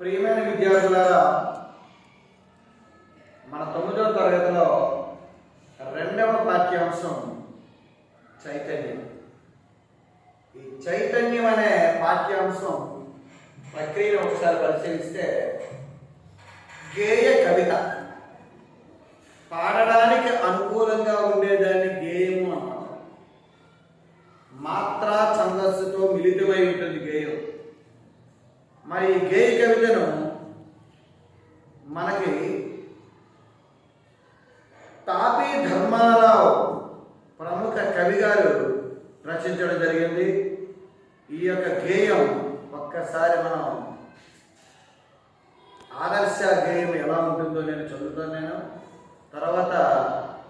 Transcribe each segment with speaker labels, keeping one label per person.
Speaker 1: ప్రియమైన విద్యార్థులారా మన తొమ్మిదవ తరగతిలో రెండవ పాఠ్యాంశం చైతన్యం. ఈ చైతన్యం అనే పాఠ్యాంశం ప్రక్రియను ఒకసారి పరిశీలిస్తే గేయ కవిత. పాడడానికి అనుకూలంగా ఉండేదాన్ని గేయము అన్నాం మాత్రా ఛందస్సుతో మిలితమై ఉంటుంది మరి ఈ గేయ కవితను మనకి తాపీ ధర్మారావు ప్రముఖ కవి గారు రచించడం జరిగింది. ఈ యొక్క గేయం ఒక్కసారి మనం ఆదర్శ గేయం ఎలా ఉంటుందో నేను చదువుతాను నేను. తర్వాత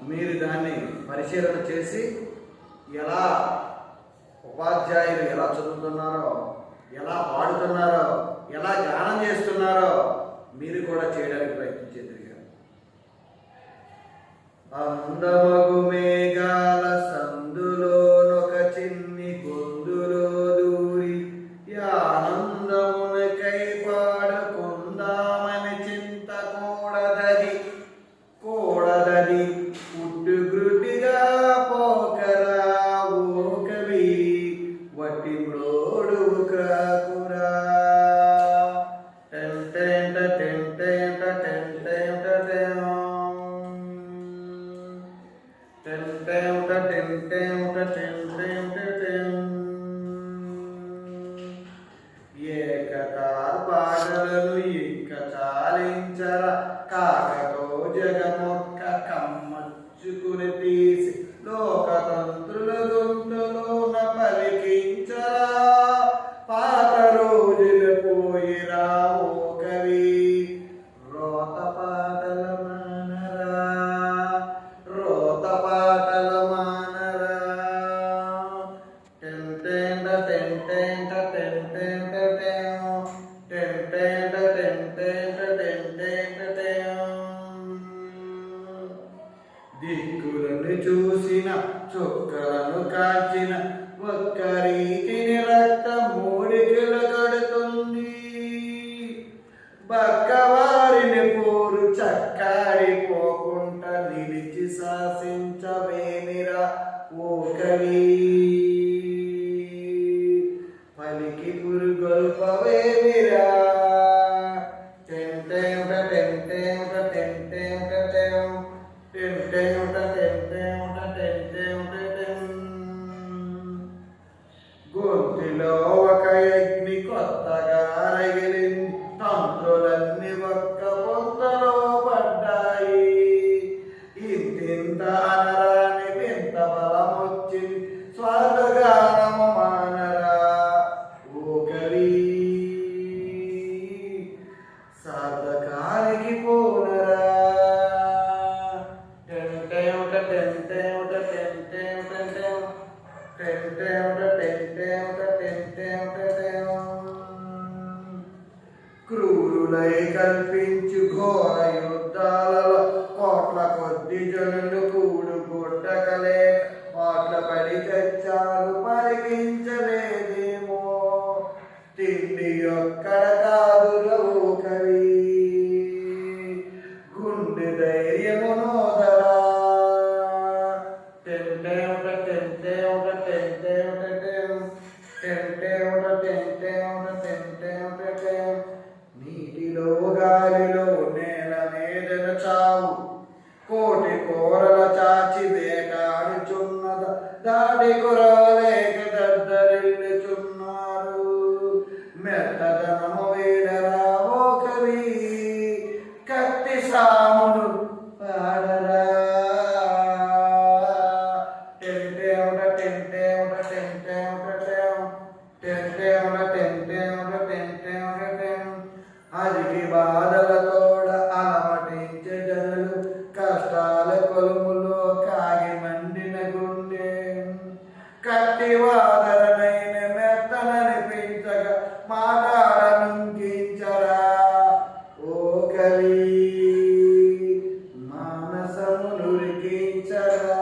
Speaker 1: మీరు దాన్ని పరిశీలన చేసి ఎలా ఉపాధ్యాయులు ఎలా చదువుతున్నారో ఎలా వాడుతున్నారో ఎలా గానం చేస్తున్నారో మీరు కూడా చేయడానికి ప్రయత్నించేది అందమగు మేఘ పక్కవారిని పోరు చక్కడి పోకుంట నిలిచి శాసించవేమిరా ఓ కవి పలికి పురుగొల్పవేమిరా టెంటే టెంటే క్రూరులై కల్పించు ఘోర యుద్ధాలలో కోట్ల కొద్ది జనులు Allah. కలి మానసములు రికించరా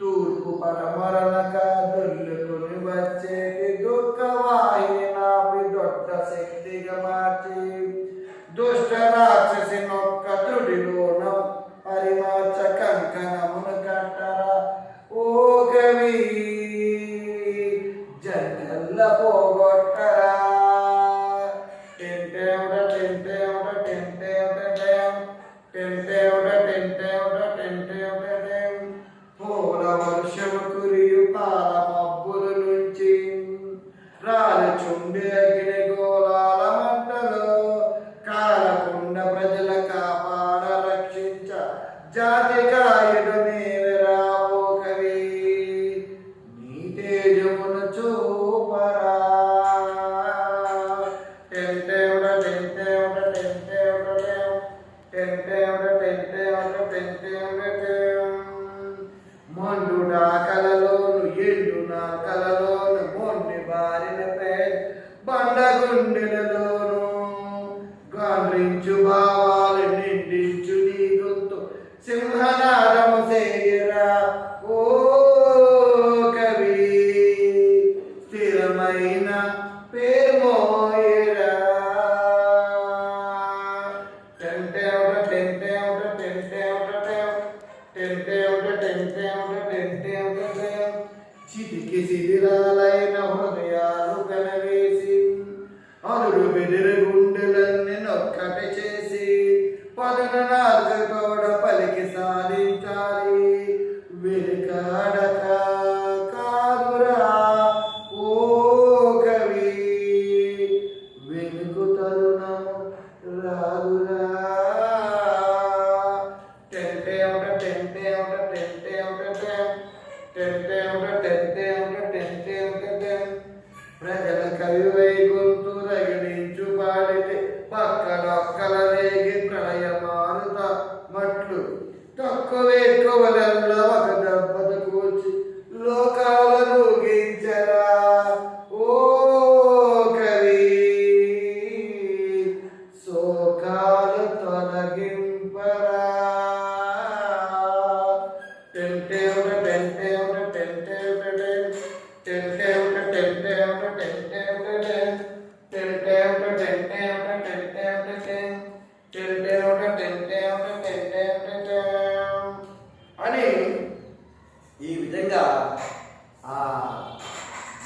Speaker 1: తూర్పు పరమరణకా జన్నెల్ల పోగొట్టరా టెంటేవట టెంటేవట టెంటేవట టెం టెంటేవట టెంటేవట టెంటేవట టెం. పూల వర్షము కురియు పాల మబ్బుల నుంచి రాలి చుండే గాండ్రించు భావాలు నిండించు నీ గొంతు సింహనాదము చేయరా ఓ కవి స్థిరమైన పేర్మోయరా టెంటెంట టెంటెంట టెంటెంట టెం. టెంటెంట టెంటెంట టెంటెంట టెం. చితికి శిథిలాలైన టెంటే ఉంట టెంటే ఉంట టెంటే ఉంట టెం ప్రజల కవి అని ఈ విధంగా ఆ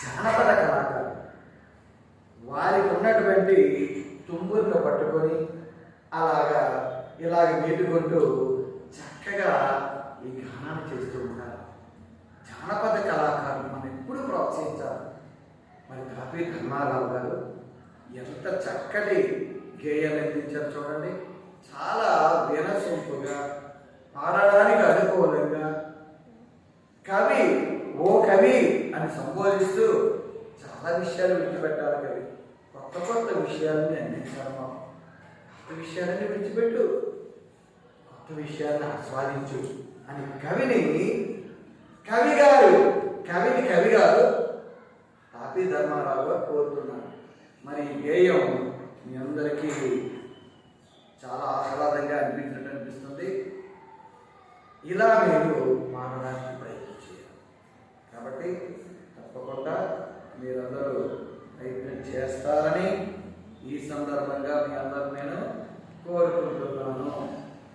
Speaker 1: జానపద కళాకారులు వారికి ఉన్నటువంటి తుంబుర్ను పట్టుకొని అలాగా ఇలాగ మీటుకుంటూ చక్కగా ఈ గానాన్ని చేస్తూ ఉంటారు జానపద కళాకారులు మనం ఎప్పుడు మరి కాపీ ధర్మారావు గారు ఎంత చక్కటి గేయాలు అందించారు చూడండి. చాలా వినసొంపుగా పాడడానికి అనుకూలంగా కవి ఓ కవి అని సంబోధిస్తూ చాలా విషయాలు విడిచిపెట్టాలి కవి. కొత్త కొత్త విషయాలని అందించాలి మనం. కొత్త విషయాలని విడిచిపెట్టు. కొత్త విషయాన్ని ఆస్వాదించు అని కవిని కవి గారు కవిని కవి గారు అతి ధర్మారావు కోరుతున్నాను. మరి ఈ గేయం మీ అందరికీ చాలా ఆహ్లాదంగా అనిపించినట్టు అనిపిస్తుంది. ఇలా మీరు మారడానికి